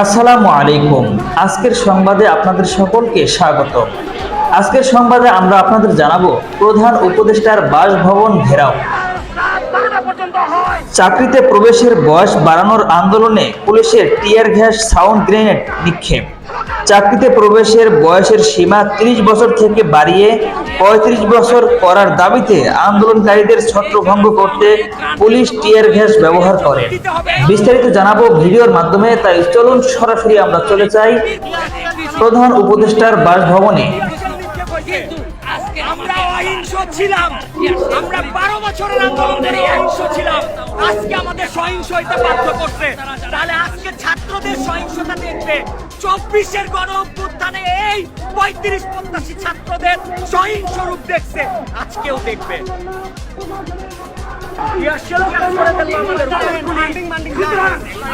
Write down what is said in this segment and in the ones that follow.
আসসালামু আলাইকুম। আজকের সংবাদে আপনাদের সকলকে স্বাগত। আজকের সংবাদে আমরা আপনাদের জানাব প্রধান উপদেষ্টার বাসভবন ঘেরাও। চাকরিতে প্রবেশের বয়স বাড়ানোর আন্দোলনে পুলিশের টিয়ার গ্যাস, সাউন্ড গ্রেনেড নিক্ষেপ। চাকরিতে প্রবেশের বয়সের সীমা 30 বছর থেকে বাড়িয়ে পঁয়ত্রিশ বছর করার দাবিতে আন্দোলনকারীদের ছত্রভঙ্গ করতে পুলিশ টিয়ার গ্যাস ব্যবহার করে। বিস্তারিত জানাব ভিডিওর মাধ্যমে, তাই চলুন সরাসরি আমরা চলে যাই প্রধান উপদেষ্টার বাসভবনে। আমরা আমরা বারো বছরের ছিলাম। আজকে আমাদের করছে। তাহলে আজকে ছাত্রদের সহিংসতা দেখবে। চব্বিশের গণ অভ্যুত্থানে এই পঁয়ত্রিশ পঞ্চাশি ছাত্রদের সহিংস রূপ দেখছে। আজকেও দেখবে।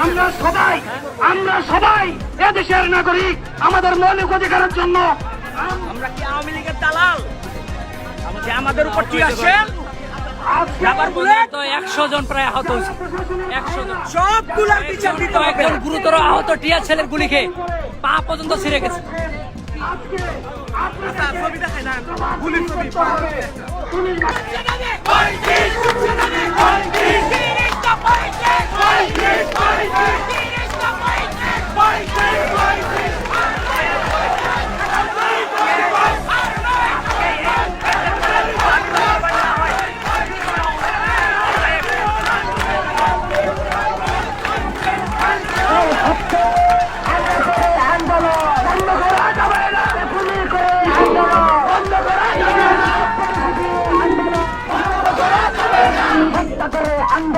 আমরা সবাই আমরা সবাই এদেশের নাগরিক আমাদের মৌলিক অধিকারের জন্য। আমরা কি আওয়ামী লীগের দালাল? যে আমাদের উপর কি আসে? একশো জন প্রায় আহত হয়েছে। একশো জন। সবগুলার বিচার দিতে হবে। গুরুতর আহত টিয়া ছেলের গুলি খেয়ে পা পর্যন্ত ছিঁড়ে গেছে। ছবি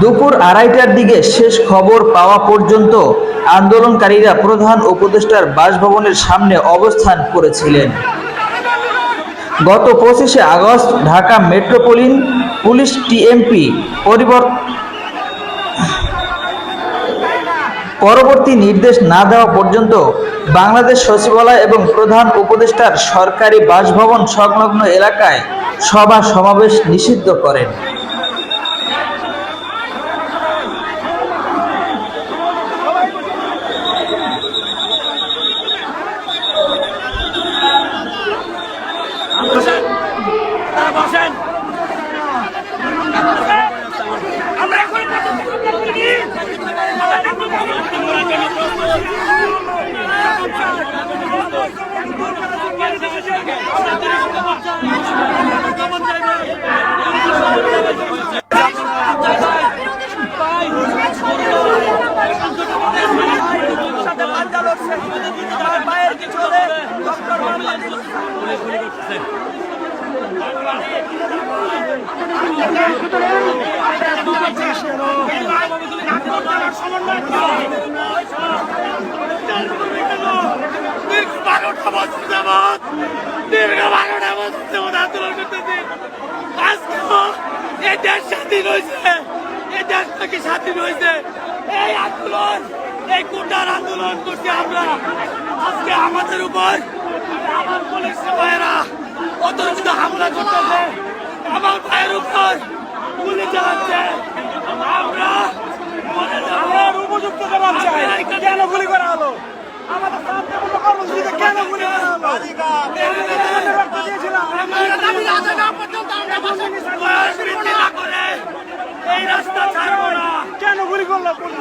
দুপুর আড়াইটার দিকে শেষ খবর পাওয়া পর্যন্ত আন্দোলনকারীরা প্রধান উপদেষ্টার বাসভবনের সামনে অবস্থান করেছিলেন। গত পঁচিশে August Dhaka metropolitan police DMP পরিবর্তন পরবর্তী নির্দেশ না দেওয়া পর্যন্ত বাংলাদেশ সচিবালয় এবং প্রধান উপদেষ্টার সরকারি বাসভবন সংলগ্ন এলাকায় সভা সমাবেশ নিষিদ্ধ করেন। দীর্ঘ বারোটা বছর যাবৎ দীর্ঘ বারোটা বছর যাবৎ আন্দোলন করতেছি আজকে এই দেশ স্বাধীন হয়েছে এই দেশ নাকি স্বাধীন হয়েছে এই আন্দোলন এই কোটার আন্দোলন করছি আমরা আজকে আমাদের উপর আমার পুলিশ ভাইয়েরা অতর্কিত আমার ভাইয়ের উপর চালাচ্ছে আমরা আমার উপযুক্ত জবাব চাই কেন গুলি করা হলো আমাদের শান্তিপূর্ণ কর্মসূচিতে কেন গুলি করা হলো কেন গুলি করল পুলিশ